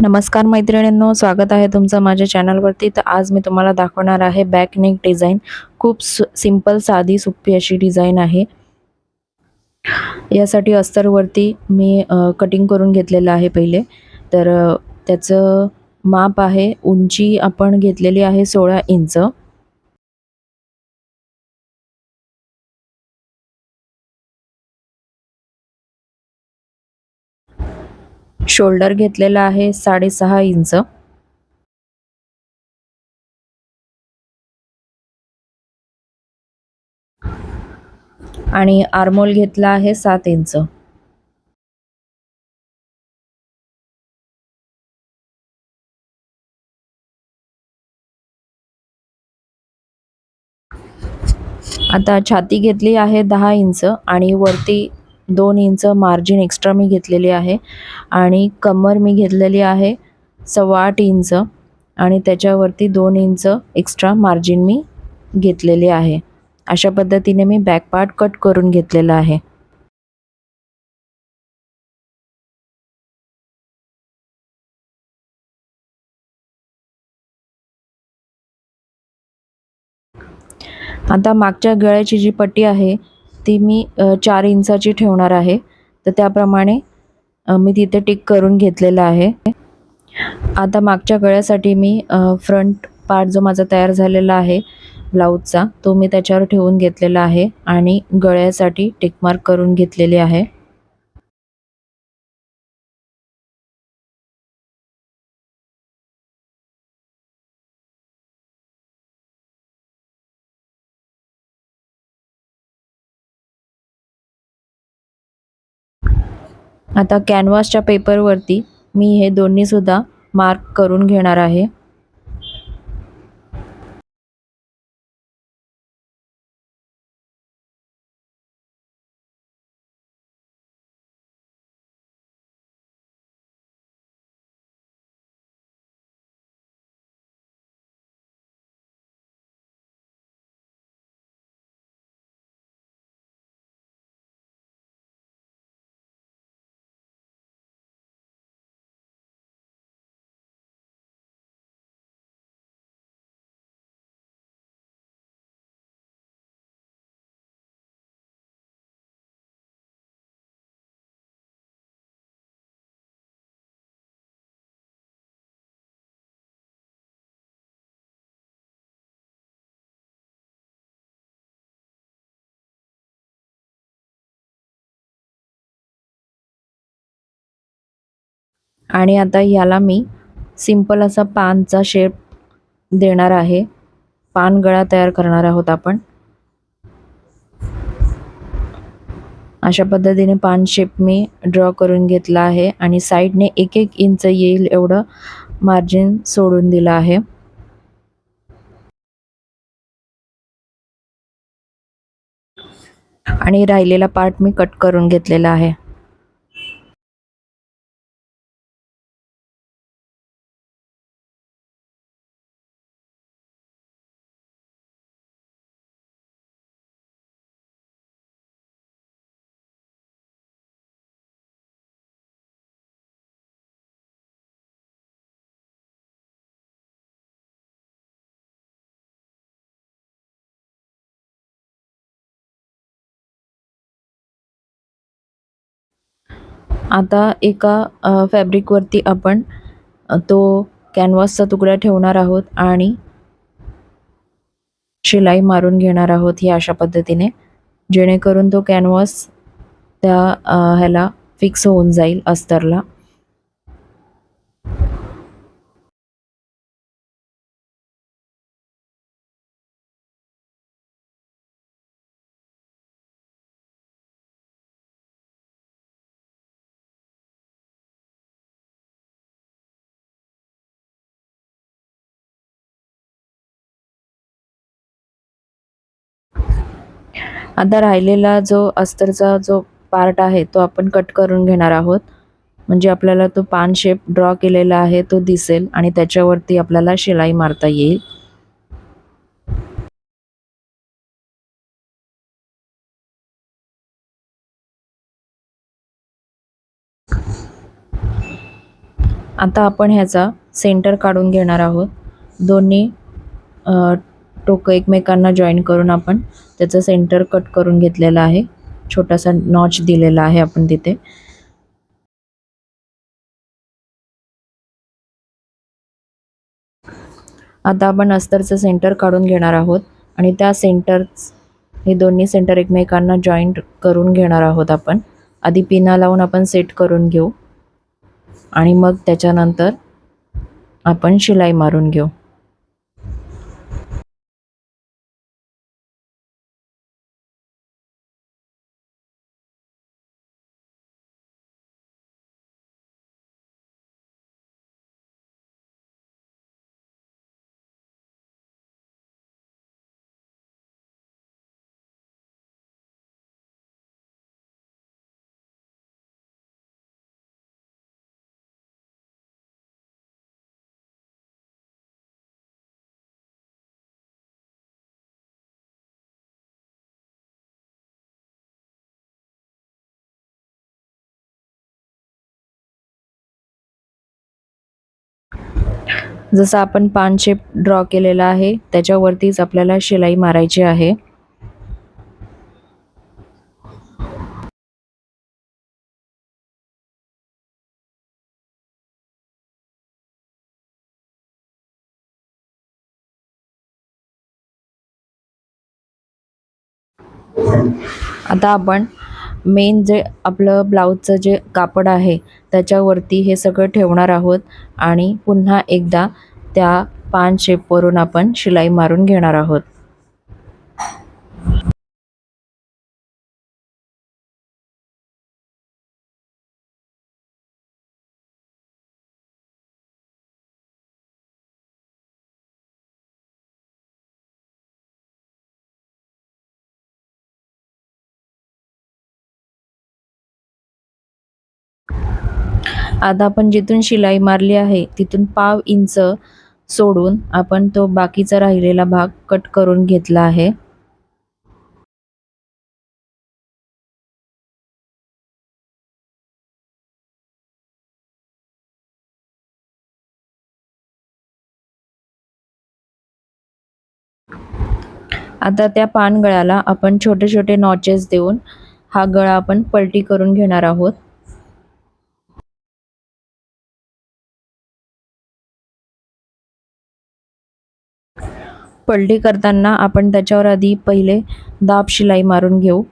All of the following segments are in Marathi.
नमस्कार मैत्रिणींनो स्वागत आहे तुमचं माझ्या चॅनलवरती. तर आज मी तुम्हाला दाखवणार आहे बॅक नेक डिझाईन खूप सिंपल साधी सोपी अशी डिझाईन आहे. यासाठी अस्तरवरती मी कटिंग करून घेतलेलं आहे पहिले. तर त्याचं माप आहे उंची आपण घेतलेली आहे सोळा इंच. शोल्डर घेतलेला आहे साडेसहा इंच. आणि आर्मोल घेतला आहे सात इंच. आता छाती घेतली आहे दहा इंच आणि वरती दोन इंच मार्जिन एक्स्ट्रा मी घेतलेली आहे आणि कमर मी घेतलेली आहे सव्वा आठ इंच आणि त्याच्यावरती दोन इंच एक्स्ट्रा मार्जिन मी घेतलेली आहे. अशा पद्धतीने मी बॅक पार्ट कट करून घेतलेला आहे. आता मागच्या गळ्याची जी पट्टी आहे ती मी चार इंचाची ठेवणार आहे. तर त्याप्रमाणे मी तिथे टिक करून घेतलेलं आहे. आता मागच्या गळ्यासाठी मी फ्रंट पार्ट जो माझा तयार झालेला आहे ब्लाऊजचा तो मी त्याच्यावर ठेवून घेतलेला आहे आणि गळ्यासाठी टिकमार्क करून घेतलेली आहे. आता कॅनव्हासच्या पेपरवरती मी हे दोन्हीसुद्धा मार्क करून घेणार आहे. आणि आता ह्याला मी सिंपल असा पानचा शेप देणार आहे. पान गळा तयार करणार आहोत आपण. अशा पद्धतीने पान शेप मी ड्रॉ करून घेतला आहे आणि साईडने एक एक इंच येईल एवढं मार्जिन सोडून दिलं आहे. आणि राहिलेला पार्ट मी कट करून घेतलेला आहे. आता एका फॅब्रिकवरती आपण तो कॅनव्हासचा तुकडा ठेवणार आहोत आणि शिलाई मारून घेणार आहोत ही अशा पद्धतीने जेणेकरून तो कॅनव्हास त्या ह्याला फिक्स होऊन जाईल अस्तरला. आता राहिलेला जो अस्तरचा जो पार्ट आहे तो आपण कट करून घेणार आहोत. म्हणजे आपल्याला तो पान शेप ड्रॉ केलेला आहे तो दिसेल आणि त्याच्यावरती आपल्याला शिलाई मारता येईल. आता आपण ह्याचा सेंटर काढून घेणार आहोत. दोन्ही टोकं एकमेकांना जॉईन करून आपण त्याचं सेंटर कट करून घेतलेलं आहे. छोटासा नॉच दिलेला आहे आपण तिथे. आता आपण अस्तरचं सेंटर काढून घेणार आहोत आणि त्या सेंटर हे दोन्ही सेंटर एकमेकांना जॉईंट करून घेणार आहोत आपण. आधी पिना लावून आपण सेट करून घेऊ आणि मग त्याच्यानंतर आपण शिलाई मारून घेऊ. जसं आपण पान शेप ड्रॉ केलेला आहे त्याच्यावरतीच आपल्याला शिलाई मारायची आहे. आता आपण मेन जे आपलं ब्लाऊजचं जे कापड आहे त्याच्यावरती हे सगळं ठेवणार आहोत आणि पुन्हा एकदा त्या पान शेपवरून आपण शिलाई मारून घेणार आहोत. आता आपण जिथून शिलाई मारली आहे तिथून पाव इंच सोडून आपण तो बाकीचा राहिलेला भाग कट करून घेतला आहे. आता त्या पान गळ्याला आपण छोटे छोटे नॉचेस देऊन हा गळा आपण पलटी करून घेणार आहोत. पलटी करताना आपण त्याच्यावर आधी पहिले दाब शिलाई मारून घेऊ.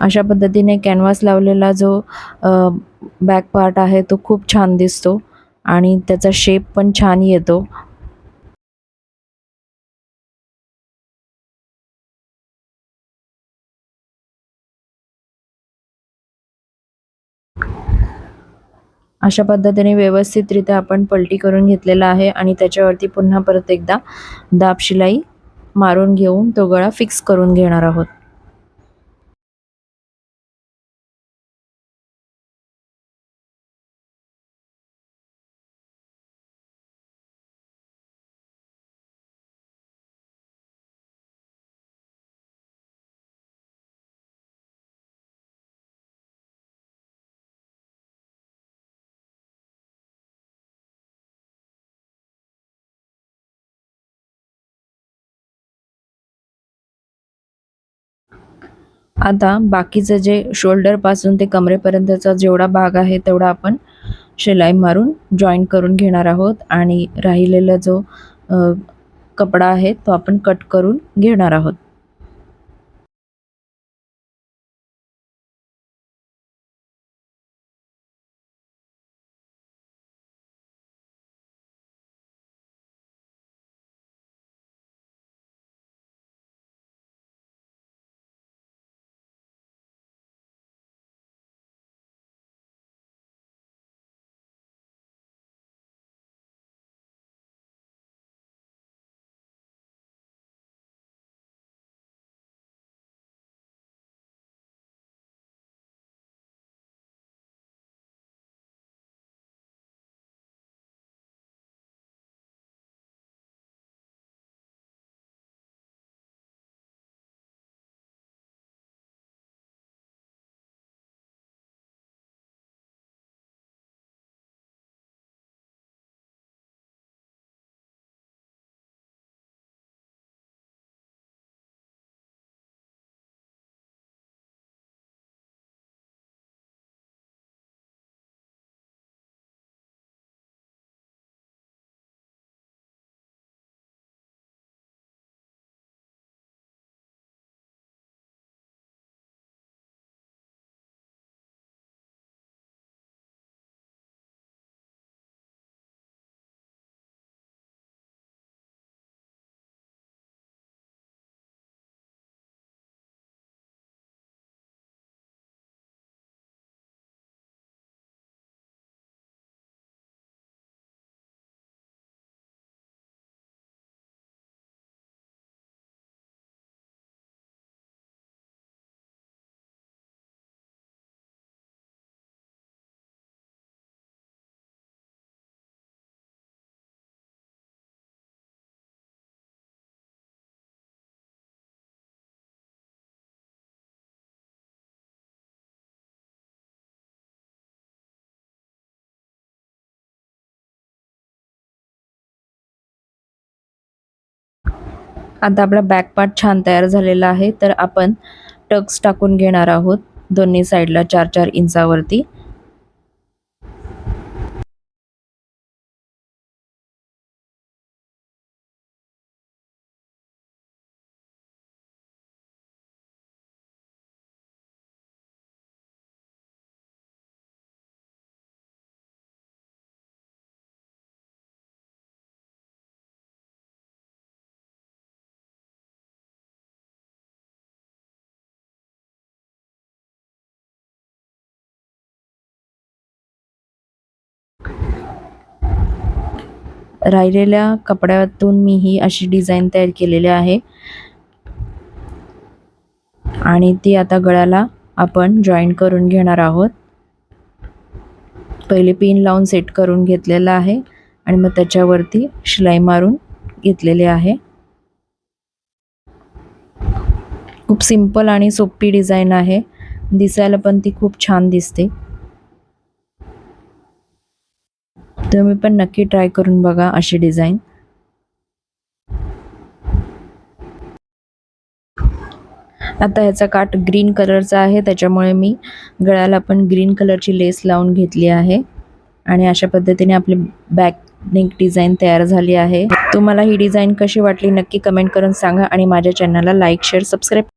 अशा पद्धतीने कॅनव्हास लावलेला जो बॅक पार्ट आहे तो खूप छान दिसतो आणि त्याचा शेप पण छान येतो. अशा पद्धतीने व्यवस्थितरित्या आपण पलटी करून घेतलेला आहे आणि त्याच्यावरती पुन्हा परत एकदा दाब शिलाई मारून घेऊन तो गळा फिक्स करून घेणार आहोत. आता बाकीचं जे शोल्डरपासून ते कमरेपर्यंतचा जेवढा भाग आहे तेवढा आपण शिलाई मारून जॉईन करून घेणार आहोत. आणि राहिलेला जो कपडा आहे तो आपण कट करून घेणार आहोत. आता आपला बॅक पार्ट छान तयार झालेला आहे. तर आपण टक्स टाकून घेणार आहोत दोन्ही साईडला चार चार इंचावरती. राहिलेल्या कपड्यातून मी ही अशी डिझाईन तयार केलेली आहे. आणि ती आता गळ्याला आपण जॉईन करून घेणार आहोत. पहिले पिन लावून सेट करून घेतलेलं आहे आणि मग त्याच्यावरती शिलाई मारून घेतलेली आहे. खूप सिंपल आणि सोपी डिझाईन आहे. दिसायला पण ती खूप छान दिसते. तुम्ही पण नक्की ट्राय करून बघा अशी डिझाईन आता ह्याचा काठ ग्रीन कलरचा आहे त्याच्यामुळे मी गळ्याला पण ग्रीन कलरची लेस लावून घेतली आहे. आणि अशा पद्धतीने आपली बॅक नेक डिझाईन तयार झाली आहे. तुम्हाला ही डिझाईन कशी वाटली नक्की कमेंट करून सांगा आणि माझ्या चॅनलला लाईक शेअर सबस्क्राईब